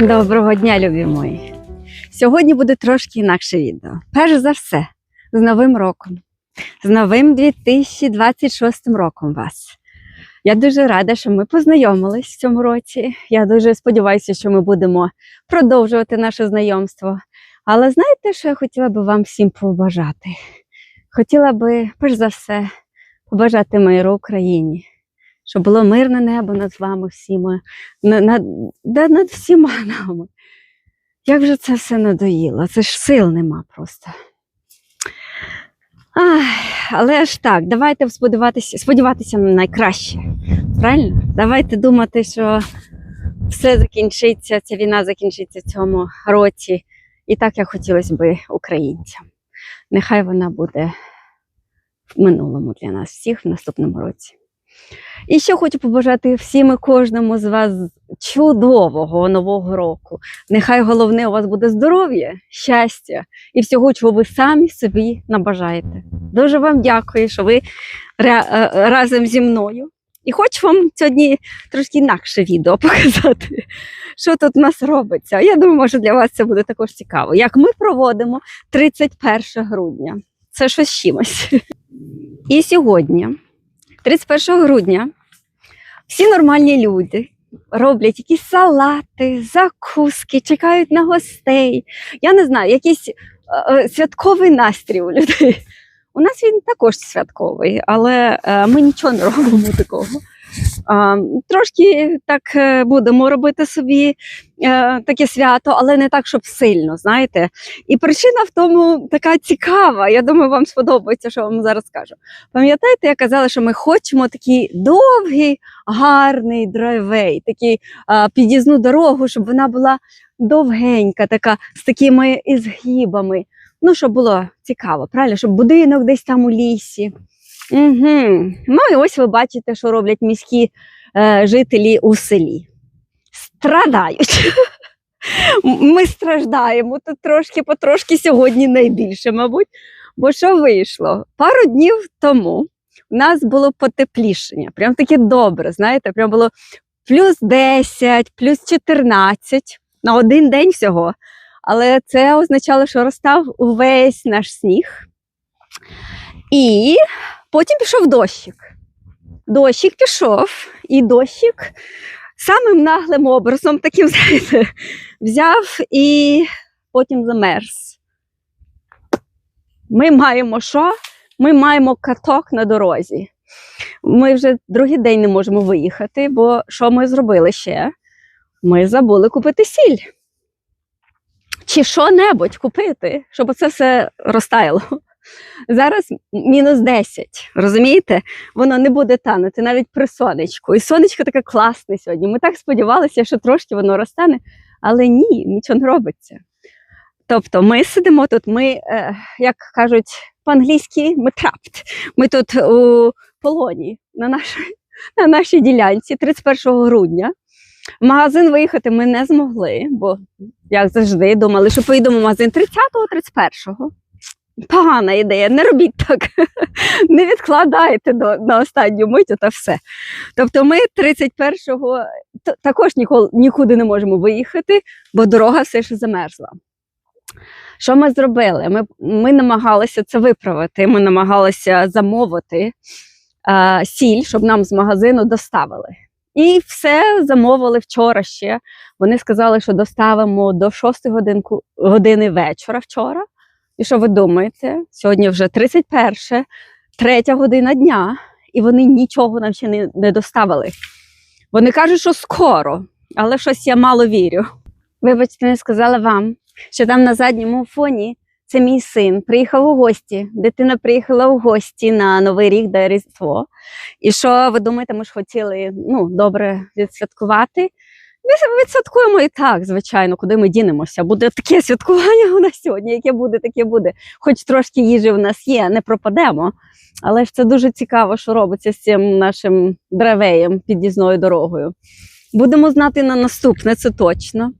Доброго дня, любі мої. Сьогодні буде трошки інакше відео. Перш за все, з Новим роком, з новим 2026 роком вас. Я дуже рада, що ми познайомились в цьому році. Я дуже сподіваюся, що ми будемо продовжувати наше знайомство. Але знаєте, що я хотіла би вам всім побажати? Хотіла би, перш за все, побажати миру Україні, щоб було мирне небо над вами всіма, на- над, над всіма нами. Як же це все надоїло? Це ж сил нема просто. Ай, але ж так, давайте сподіватися, сподіватися на найкраще. Правильно? Давайте думати, що все закінчиться, ця війна закінчиться в цьому році. І так, як хотілося б українцям. Нехай вона буде в минулому для нас всіх в наступному році. І ще хочу побажати всім і кожному з вас чудового нового року. Нехай головне у вас буде здоров'я, щастя і всього, чого ви самі собі набажаєте. Дуже вам дякую, що ви е, разом зі мною. І хочу вам сьогодні трошки інакше відео показати, що тут у нас робиться. Я думаю, що для вас це буде також цікаво. Як ми проводимо 31 грудня. Це щось чимось. І сьогодні, 31 грудня, всі нормальні люди роблять якісь салати, закуски, чекають на гостей. Я не знаю, якийсь е, е, святковий настрій у людей. У нас він також святковий, але е, ми нічого не робимо такого. Трошки так е, будемо робити собі е, таке свято, але не так, щоб сильно, знаєте. І причина в тому така цікава. Я думаю, вам сподобається, що вам зараз скажу. Пам'ятаєте, я казала, що ми хочемо такий довгий, гарний драйвей, такий під'їзну дорогу, щоб вона була довгенька, така з такими ізгибами. Ну, щоб було цікаво, правильно? Щоб будинок десь там у лісі. Угу. Ну і ось ви бачите, що роблять міські е, жителі у селі. Страдають. Ми страждаємо тут трошки потрошки сьогодні найбільше, мабуть. Бо що вийшло? Пару днів тому у нас було потеплішення. Прям таке добре, знаєте, прям було плюс 10, плюс 14 на один день всього. Але це означало, що розстав увесь наш сніг. І потім пішов дощик. Дощик пішов, і дощик самим наглим образом, таким, знаєте, взяв і потім замерз. Ми маємо що? Ми маємо каток на дорозі. Ми вже другий день не можемо виїхати, бо що ми зробили ще? Ми забули купити сіль. Чи що-небудь купити, щоб це все розтаяло. Зараз мінус 10, розумієте? Воно не буде танути навіть при сонечку. І сонечко таке класне сьогодні. Ми так сподівалися, що трошки воно розтане, але ні, нічого не робиться. Тобто ми сидимо тут, ми, е, як кажуть по-англійськи, ми trapped. Ми тут у полоні на нашій, на нашій ділянці 31 грудня. В магазин виїхати ми не змогли, бо, як завжди, думали, що поїдемо в магазин 30-го, 31-го. Погана ідея, не робіть так. Не відкладайте до, на останню мить та все. Тобто ми 31-го також ніколи, нікуди не можемо виїхати, бо дорога все ще замерзла. Що ми зробили? Ми, ми намагалися це виправити. Ми намагалися замовити е, сіль, щоб нам з магазину доставили. І все замовили вчора ще. Вони сказали, що доставимо до 6 годинку, години вечора вчора. І що ви думаєте? Сьогодні вже 31, третя година дня, і вони нічого нам ще не, не доставили. Вони кажуть, що скоро, але щось я мало вірю. Вибачте, не сказала вам, що там на задньому фоні це мій син. Приїхав у гості. Дитина приїхала у гості на Новий рік до Різдво. І що ви думаєте, ми ж хотіли ну, добре відсвяткувати? Ми відсвяткуємо і так, звичайно, куди ми дінемося. Буде таке святкування у нас сьогодні, яке буде, таке буде. Хоч трошки їжі в нас є, не пропадемо. Але ж це дуже цікаво, що робиться з цим нашим древеєм під'їзною дорогою. Будемо знати на наступне, це точно.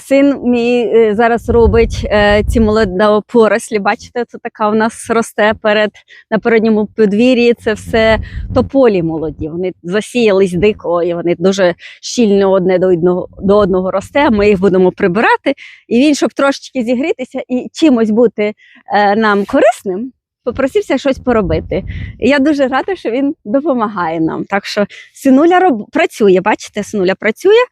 Син мій е, зараз робить е, ці молодопорослі. Бачите, це така у нас росте перед на передньому подвір'ї. Це все тополі молоді. Вони засіялись дико, і вони дуже щільно одне до одного, до одного росте. Ми їх будемо прибирати. І він, щоб трошечки зігрітися і чимось бути е, нам корисним, попросився щось поробити. І я дуже рада, що він допомагає нам. Так що синуля роб... працює, бачите, синуля працює.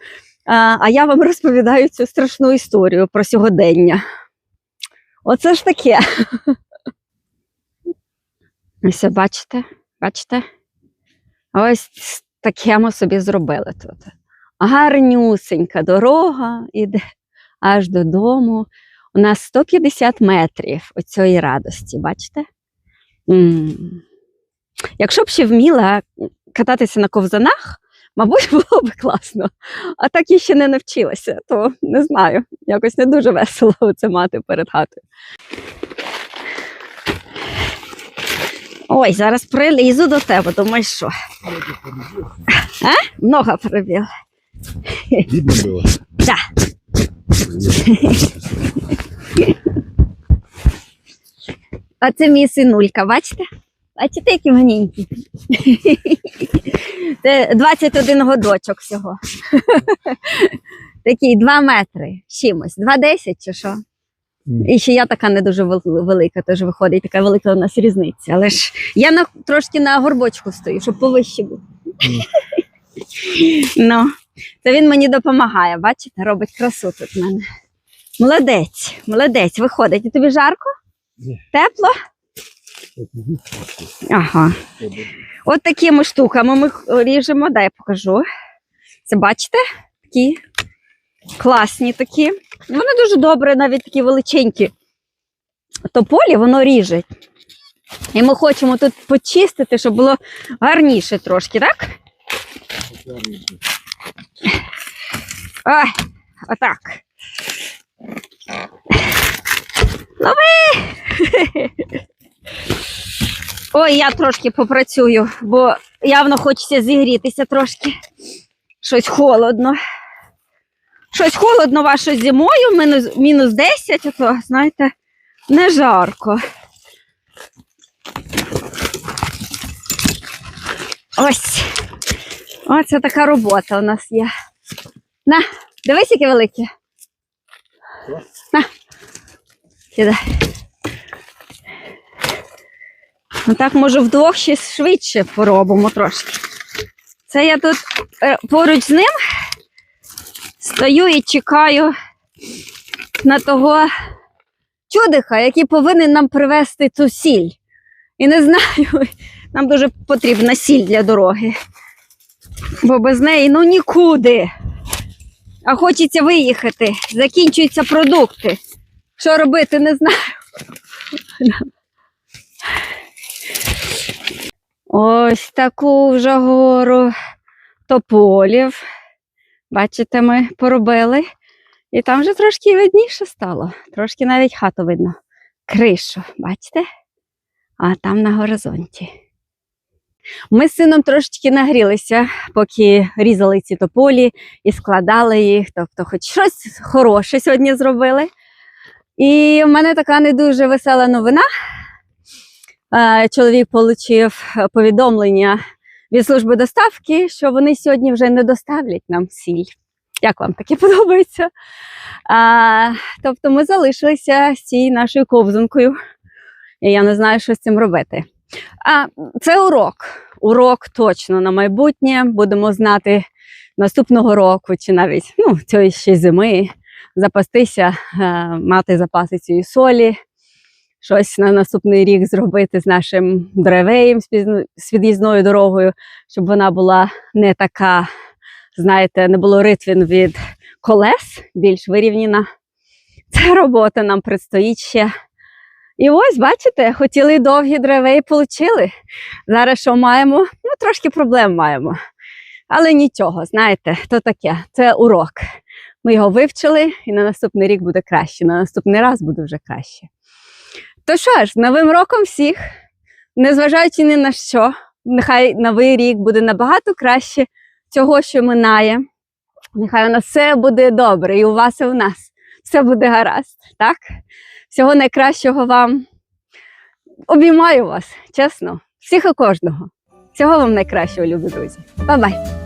А, я вам розповідаю цю страшну історію про сьогодення. Оце ж таке. Ось, бачите, бачите? Ось таке ми собі зробили тут. Гарнюсенька дорога іде аж додому. У нас 150 метрів оцієї радості, бачите? м Якщо б ще вміла кататися на ковзанах, мабуть, було б класно. А так я ще не навчилася, то не знаю. Якось не дуже весело це мати перед хатою. Ой, зараз прилізу до тебе, думаєш, що? А? Нога перебіла. Видно было? Да. А це мій синулька, бачите? Бачите, які маленькі? Це 21 годочок всього. Такий 2 метри чимось. 2,10 чи що? І ще я така не дуже велика, теж виходить, така велика у нас різниця. Але ж я на, трошки на горбочку стою, щоб повище було. ну, це він мені допомагає, бачите, робить красу тут в мене. Молодець, молодець, виходить. І тобі жарко? Тепло? Ага. От такими штуками ми ріжемо, дай я покажу. Це бачите? Такі класні такі. Вони дуже добре, навіть такі величенькі. Тополі воно ріже. І ми хочемо тут почистити, щоб було гарніше трошки, так? Ой, отак. Ну ви. Ой, я трошки попрацюю, бо явно хочеться зігрітися трошки. Щось холодно. Щось холодно ваше зимою, мінус, мінус 10, то, знаєте, не жарко. Ось. Оце така робота у нас є. На, дивись, яке велике. На. Сідай. Ну так, може, вдвох ще швидше поробимо трошки. Це я тут е, поруч з ним стою і чекаю на того чудика, який повинен нам привезти цю сіль. І не знаю, нам дуже потрібна сіль для дороги. Бо без неї ну нікуди. А хочеться виїхати. Закінчуються продукти. Що робити, не знаю. Ось таку вже гору тополів. Бачите, ми поробили. І там вже трошки видніше стало. Трошки навіть хату видно. Кришу, бачите? А там на горизонті. Ми з сином трошечки нагрілися, поки різали ці тополі і складали їх. Тобто, хоч щось хороше сьогодні зробили. І в мене така не дуже весела новина. Е, Чоловік отримав повідомлення від служби доставки, що вони сьогодні вже не доставлять нам сіль. Як вам таке подобається? А, тобто ми залишилися з цією нашою ковзанкою. І я не знаю, що з цим робити. А це урок. Урок точно на майбутнє. Будемо знати наступного року, чи навіть ну, цієї ще зими, запастися, е, мати запаси цієї солі, щось на наступний рік зробити з нашим древеєм, з під'їзною дорогою, щоб вона була не така, знаєте, не було ритвін від колес, більш вирівняна. Ця робота нам предстоїть ще. І ось, бачите, хотіли довгі древей, получили. Зараз що маємо? Ну, трошки проблем маємо. Але нічого, знаєте, то таке, це урок. Ми його вивчили, і на наступний рік буде краще, на наступний раз буде вже краще. То що ж, новим роком всіх, незважаючи ні на що, нехай новий рік буде набагато краще цього, що минає. Нехай у нас все буде добре, і у вас, і у нас. Все буде гаразд, так? Всього найкращого вам. Обіймаю вас, чесно, всіх і кожного. Всього вам найкращого, любі друзі. Па-бай!